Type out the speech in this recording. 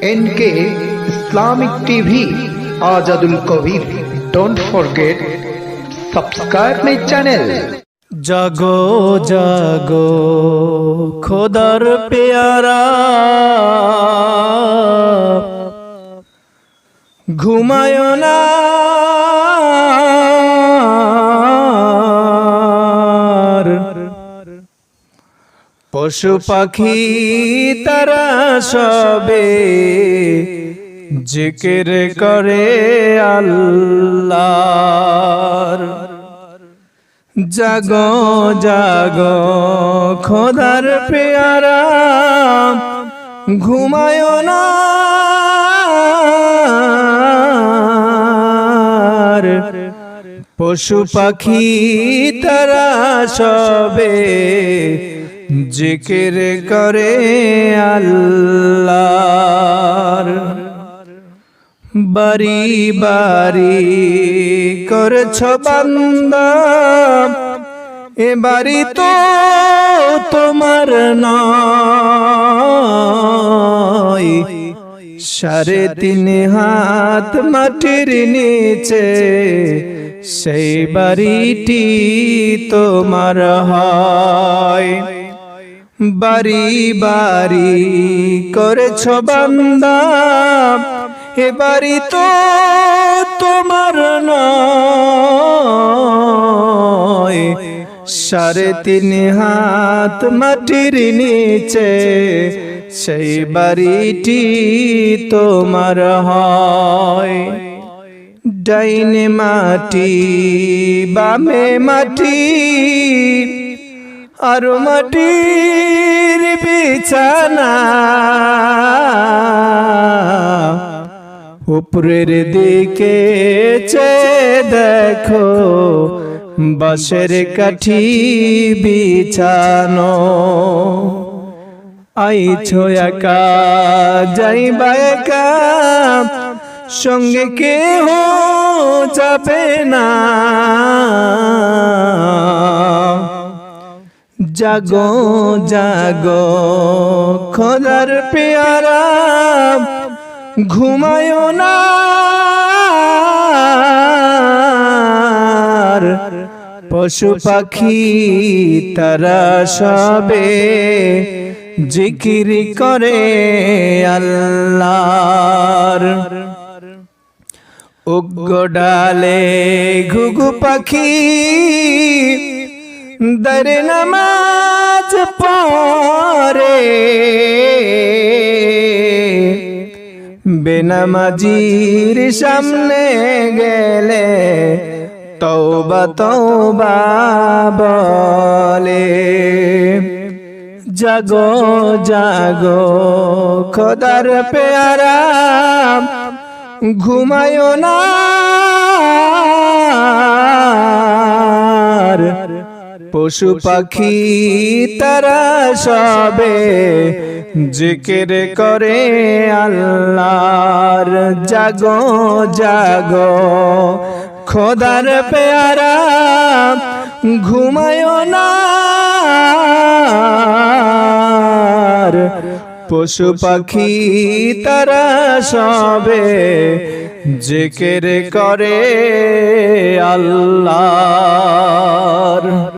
NK Islamic TV, Azadul Kabir. Don't forget subscribe my channel জাগো জাগো, খোদার পেয়ারা। ঘুমায় না। পশু পাখি তারা সবে জিকির করে আল্লাহর। জাগো জাগো খোদার পেয়ারা ঘুমায় না। পশু পাখি তারা সবে জিকির করে আল্লাহর। বাড়ি বাড়ি করছ বান্দা। এ বাড়ি তো তোমার নয়। সাড়ে তিন হাত মাটির নিচে সেই বাড়িটি তোমার হয়। বাড়ি বাড়ি করেছ বান্দা। এ বাড়ি তো তোমার নয়। সাড়ে তিন হাত মাটির নিচে সেই বাড়িটি তোমার হয়। ডাইনে মাটি, বামে মাটি আর মাটির বিছানা উপরের দিকে চে দেখো বাসের কাঠি বিছানো। আইছো একা যাইবা একা সঙ্গে কেহ যাবে না। জাগো জাগো, খোদার পেয়ারা, ঘুমায় না। পশু পাখি তারা সবে জিকির করে আল্লাহর। উগ্র ডালে ঘুঘু পাখি দরে নামাজ পরে বেনামাজির সামনে গেলে তৌবা তৌবা বলে। জাগো জাগো, খোদার পেয়ারা, ঘুমায় না। পশু পাখি তারা সবে জিকির করে আল্লাহর। জাগো জাগো। খোদার পেয়ারা ঘুমায় না। পশু পাখি তারা সবে জিকির করে আল্লাহ